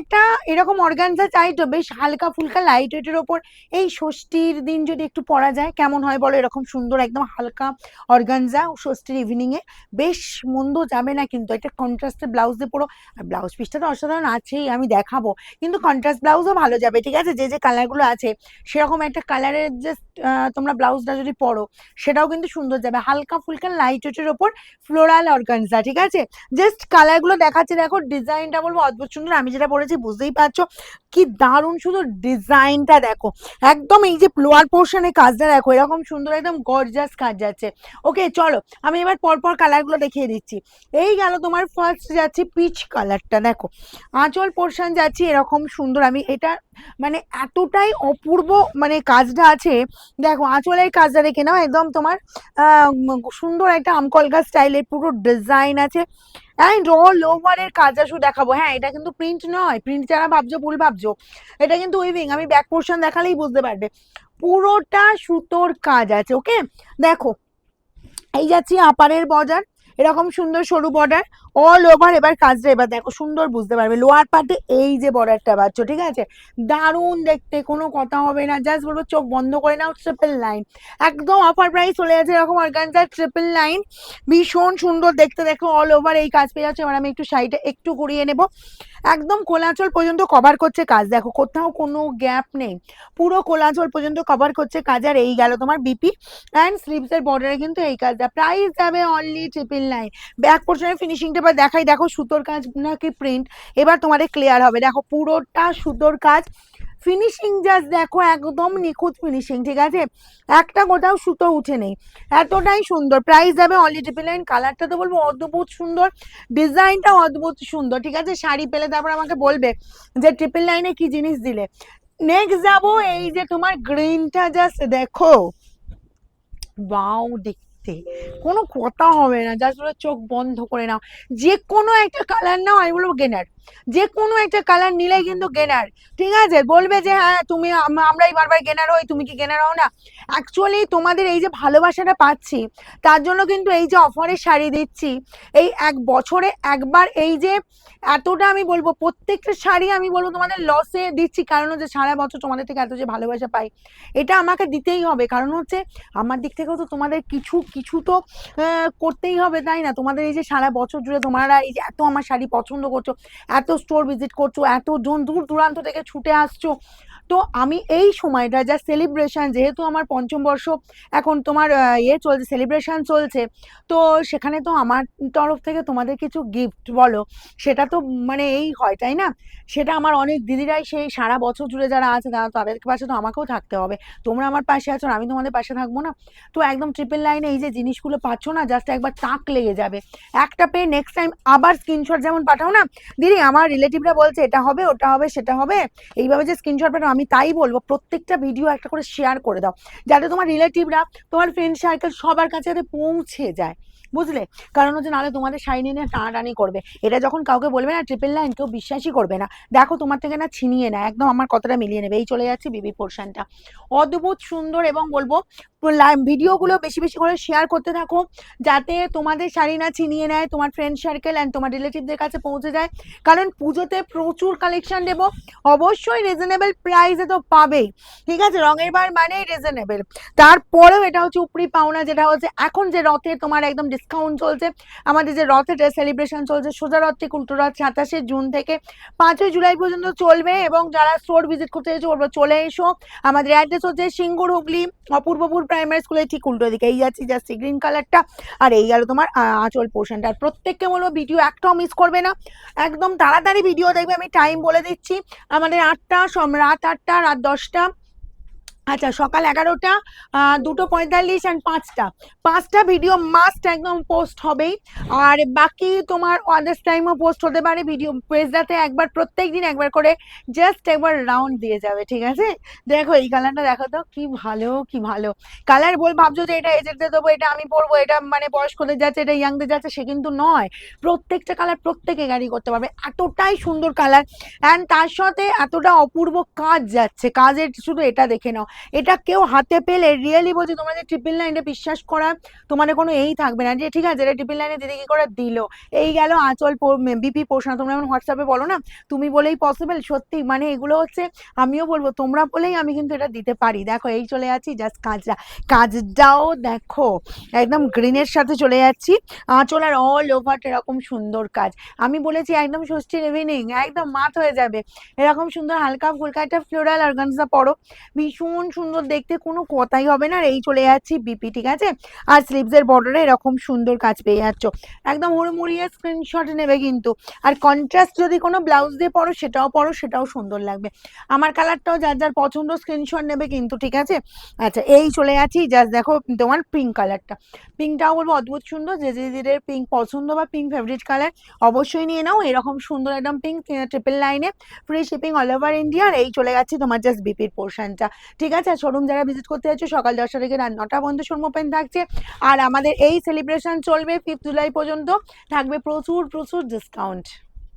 একটা এরকম অর্গানজা চাই তো, বেশ হালকা ফুলকা লাইট ওয়েটের ওপর। এই ষষ্ঠীর দিন যদি একটু পরা যায়, কেমন হয় বলো? এরকম সুন্দর একদম হালকা অর্গানজা ষষ্ঠীর ইভিনিং এ। বেশ মন্দ যাবে না কিন্তু, একটা কন্ট্রাস্টের ব্লাউজ দিয়ে পরো। আর ব্লাউজ পিসটা তো অসাধারণ আছেই, আমি দেখাবো। কিন্তু কন্ট্রাস্ট ব্লাউজও ভালো যাবে, ঠিক আছে? যে যে কালারগুলো আছে, সেরকম একটা কালারের জাস্ট তোমরা ব্লাউজটা যদি পরো, সেটাও কিন্তু সুন্দর যাবে। হালকা ফুলকা লাইট ওয়েটের ওপর ফ্লোরাল অর্গানজা, ঠিক আছে? জাস্ট কালারগুলো দেখাচ্ছে, দেখো ডিজাইনটা বলব অদ্ভুত সুন্দর। আমি যেটা পরেছি বুঝতেই পারছ কি দারুণ শুধু ডিজাইনটা দেখো। একদম এই যে লোয়ার পোর্শনে কাজটা দেখো, এরকম সুন্দর একদম গর্জাস কাজ যাচ্ছে। ওকে চলো, আমি এবার পরপর কালারগুলো দেখিয়ে দিচ্ছি। এই গেল তোমার ফার্স্ট যাচ্ছে পিচ কালারটা দেখো। আঁচল পোর্শন যাচ্ছে এরকম সুন্দর, আমি এটা মানে এতটাই অপূর্ব মানে কাজটা আছে। দেখো, আঁচলের কাজটা দেখে নাও, একদম তোমার সুন্দর একটা আমকলকা স্টাইলের পুরো ডিজাইন আছে। অ্যান্ড অল ওভারের কাজটা শুধু দেখাবো। হ্যাঁ এটা কিন্তু প্রিন্ট নয়। প্রিন্ট যারা ভাবছ, ভুল ভাবছ, এটা কিন্তু উইভিং আমি ব্যাক পোর্শন দেখালেই বুঝতে পারবে। পুরোটা সুতোর কাজ আছে ওকে দেখো, এই যাচ্ছি আপারের বর্ডার। এরকম সুন্দর সরু বর্ডার অল ওভার এবার কাজটা এবার দেখো, সুন্দর বুঝতে পারবে। লোয়ার পার্টে এই যে বর্ডারটা পাচ্ছ ঠিক আছে? দারুণ দেখতে, কোনো কথা হবে না জাস্ট বলব চোখ বন্ধ করে নাও ট্রিপল লাইন একদম অফার প্রাইস চলে যাচ্ছে এরকম অর্গানজার ট্রিপল লাইন ভীষণ সুন্দর দেখতে, দেখো অল ওভার এই কাজ পেয়ে যাচ্ছে। এবার আমি একটু শাড়িটা একটু ঘুরিয়ে নেব। একদম কোলাচল পর্যন্ত কভার করছে কাজ। দেখো, কোথাও কোনো গ্যাপ নেই। পুরো কোলাচল পর্যন্ত কভার করছে কাজ। আর এই গেল তোমার বিপি অ্যান্ড স্লিভসের বর্ডারে কিন্তু এই কাজটা। প্রাইস যাবে অনলি ট্রিপল নাইন ব্যাক পোর্শনের ফিনিশিংটা এবার দেখাই। দেখো সুতোর কাজ নাকি প্রিন্ট এবার তোমাদের ক্লিয়ার হবে। দেখো পুরোটা সুতোর কাজ। ফিনিশিং জাস্ট দেখো একদম নিখুঁত ফিনিশিং ঠিক আছে? একটা কোথাও সুতো উঠে নেই। এতটাই সুন্দর। প্রাইস যাবে অনলি ট্রিপল নাইন কালারটা তো বলব অদ্ভুত সুন্দর। ডিজাইনটা অদ্ভুত সুন্দর, ঠিক আছে? শাড়ি পেলে তারপর আমাকে বলবে যে ট্রিপল লাইনে কি জিনিস দিলে। নেক্সট যাব এই যে তোমার গ্রিনটা জাস্ট দেখো। বাও দেখতে কোনো কথা হবে না জাস্ট ওরা চোখ বন্ধ করে নাও। যে কোনো একটা কালার নাও, আমি বলব গেনার যে কোনো একটা কালার নিলেই কিন্তু গেনার ঠিক আছে? বলবে যে হ্যাঁ তুমি আম- আমরাই বারবার গেনার হই তুমি কি গেনার হও না? অ্যাকচুয়ালি তোমাদের এই যে ভালোবাসাটা পাচ্ছি তার জন্য কিন্তু এই যে অফারের শাড়ি দিচ্ছি এই এক বছরে একবার এই যে এতটা আমি বলব প্রত্যেকটা শাড়ি আমি বলব তোমাদের লসে দিচ্ছি কারণ হচ্ছে সারা বছর তোমাদের থেকে এত যে ভালোবাসা পাই এটা আমাকে দিতেই হবে। কারণ হচ্ছে আমার দিক থেকেও তো তোমাদের কিছু কিছু তো করতেই হবে তাই না? তোমাদের এই যে সারা বছর জুড়ে তোমরা এই যে এত আমার শাড়ি পছন্দ করছ এত স্টোর ভিজিট করছ এত দূর দূরান্ত থেকে ছুটে আসছো। তো আমি এই সময়টা যা সেলিব্রেশন যেহেতু আমার পঞ্চম বর্ষ, এখন তোমার ইয়ে চলছে সেলিব্রেশন চলছে, তো সেখানে তো আমার তরফ থেকে তোমাদের কিছু গিফট বলো। সেটা তো মানে এই হয়, তাই না? সেটা আমার অনেক দিদিরাই সেই সারা বছর জুড়ে যারা আছে, তারা তাদের পাশে তো আমাকেও থাকতে হবে। তোমরা আমার পাশে আছো, আমি তোমাদের পাশে থাকব না? তো একদম ট্রিপল লাইনে এই যে জিনিসগুলো পাচ্ছ না জাস্ট একবার তাক লেগে যাবে। একটা পেয়ে নেক্সট টাইম আবার স্ক্রিনশট যেমন পাঠাও না? দিদি, আমার রিলেটিভরা বলছে, এটা হবে, ওটা হবে, সেটা হবে। এইভাবে যে স্ক্রিনশট পাঠাও আমি তাই বলব, প্রত্যেকটা ভিডিও একটা করে শেয়ার করে দাও, যাতে তোমার রিলেটিভরা তোমার ফ্রেন্ড সার্কেল সবার কাছে যাতে পৌঁছে যায়। বুঝলে? কারণ হচ্ছে নাহলে তোমাদের নিয়ে নিয়ে টানাটানি করবে। এটা যখন কাউকে বলবে না ট্রিপল লাইন কেউ বিশ্বাসই করবে না। দেখো, তোমার থেকে না ছিনিয়ে না একদম আমার কথাটা মিলিয়ে নেবে। এই চলে যাচ্ছে বিবি পোর্শনটা অদ্ভুত, সুন্দর এবং বলব ভিডিওগুলো বেশি বেশি করে শেয়ার করতে থাকো, যাতে তোমাদের শাড়ি না ছিনিয়ে নেয়, তোমার ফ্রেন্ড সার্কেল অ্যান্ড তোমার রিলেটিভদের কাছে পৌঁছে যায়। কারণ পুজোতে প্রচুর কালেকশন দেবো। অবশ্যই রিজনেবল প্রাইসে তো পাবেই। ঠিক আছে? রঙের বার মানেই রিজনেবল তারপরেও এটা হচ্ছে উপরি পাওনা, যেটা হচ্ছে এখন যে রথে তোমার একদম ডিসকাউন্ট চলছে। আমাদের যে রথের সেলিব্রেশন চলছে সোজা রথ থেকে উল্টো রথ সাতাশে জুন থেকে পাঁচই জুলাই পর্যন্ত চলবে এবং যারা স্টোর ভিজিট করতে চাইছো বলব চলে এসো। আমাদের অ্যাড্রেস হচ্ছে সিঙ্গুর হুগলি, অপূর্বপুর প্রাইমারি স্কুলের ঠিক উল্টো দিকে। এই যাচ্ছি জাস্ট গ্রিন কালারটা আর এই গেল তোমার আঁচল পোর্শনটা আর প্রত্যেককে বলব ভিডিও একটাও মিস করবে না। একদম তাড়াতাড়ি ভিডিও দেখবে, আমি টাইম বলে দিচ্ছি। আমাদের আটটা রাত আটটা, রাত দশটা। আচ্ছা সকাল এগারোটা দুটো পঁয়তাল্লিশ অ্যান্ড পাঁচটা। পাঁচটা ভিডিও মাস্ট একদম পোস্ট হবেই। আর বাকি তোমার আদার্স টাইমও পোস্ট হতে পারে ভিডিও পেজটাতে একবার, প্রত্যেক দিন একবার করে জাস্ট একবার রাউন্ড দিয়ে যাবে, ঠিক আছে? দেখো, এই কালারটা দেখো তো, কি ভালো কি ভালো। কালার বল, ভাবছ যে এটা এজেন্টদের দেবো, এটা আমি পরবো, এটা মানে বয়স্কদের যাচ্ছে, এটা ইয়াংদের যাচ্ছে, সে কিন্তু নয়। প্রত্যেকটা কালার প্রত্যেকে গাড়ি করতে পারবে, এতটাই সুন্দর কালার অ্যান্ড তার সাথে এতটা অপূর্ব কাজ যাচ্ছে, কাজের শুধু এটা দেখে নাও। এটা কেউ হাতে পেলে রিয়েলি বলছি, তোমরা যে ট্রিপল নাইনে বিশ্বাস করা, তোমাদের কোনো এই থাকবে না যে, ঠিক আছে, এটা ট্রিপল লাইনে দিদি কি করে দিল। এই গেল আঁচল বিপি পোষণ তোমরা এখন হোয়াটসঅ্যাপে বলো না? তুমি বলেই পসিবল সত্যি মানে এগুলো হচ্ছে, আমিও বলব, তোমরা বলেই আমি কিন্তু এটা দিতে পারি। দেখো, এই চলে যাচ্ছি জাস্ট কাজটা। কাজটাও দেখো, একদম গ্রিনের সাথে চলে যাচ্ছি। আঁচল আর অল ওভার এরকম সুন্দর কাজ। আমি বলেছি, একদম ষষ্ঠীর ইভিনিং একদম মাত হয়ে যাবে। এরকম সুন্দর হালকা ফুলকা একটা ফ্লোরাল অর্গানজা পরো। ভীষণ সুন্দর দেখতে, কোনো কথাই হবে না। আর এই চলে যাচ্ছি বিপি ঠিক আছে? আর স্লিভসের বর্ডারে এরকম সুন্দর কাজ পেয়ে যাচ্ছ। একদম হুড়মুড়িয়ে স্ক্রিনশট নেবে কিন্তু। আর কন্ট্রাস্ট যদি কোনো ব্লাউজ দিয়ে পরো, সেটাও পরো, সেটাও সুন্দর লাগবে। আমার কালারটাও যার যার পছন্দ স্ক্রিনশট নেবে কিন্তু, ঠিক আছে? আচ্ছা এই চলে যাচ্ছি। জাস্ট দেখো তোমার পিঙ্ক কালারটা পিঙ্কটাও বলব অদ্ভুত সুন্দর। যে যে যেদের পিঙ্ক পছন্দ বা পিঙ্ক ফেভারিট কালার অবশ্যই নিয়ে নাও। এরকম সুন্দর একদম পিঙ্ক ট্রিপল লাইনে free shipping all over India আর এই চলে যাচ্ছি তোমার জাস্ট বিপির পোর্শনটা ঠিক আছে শোরুম যারা ভিজিট করতে যাচ্ছ, সকাল দশটা থেকে রাত নটা পর্যন্ত শোরুম ওপেন থাকছে। আর আমাদের এই সেলিব্রেশন চলবে ফিফথ জুলাই পর্যন্ত। থাকবে প্রচুর প্রচুর ডিসকাউন্ট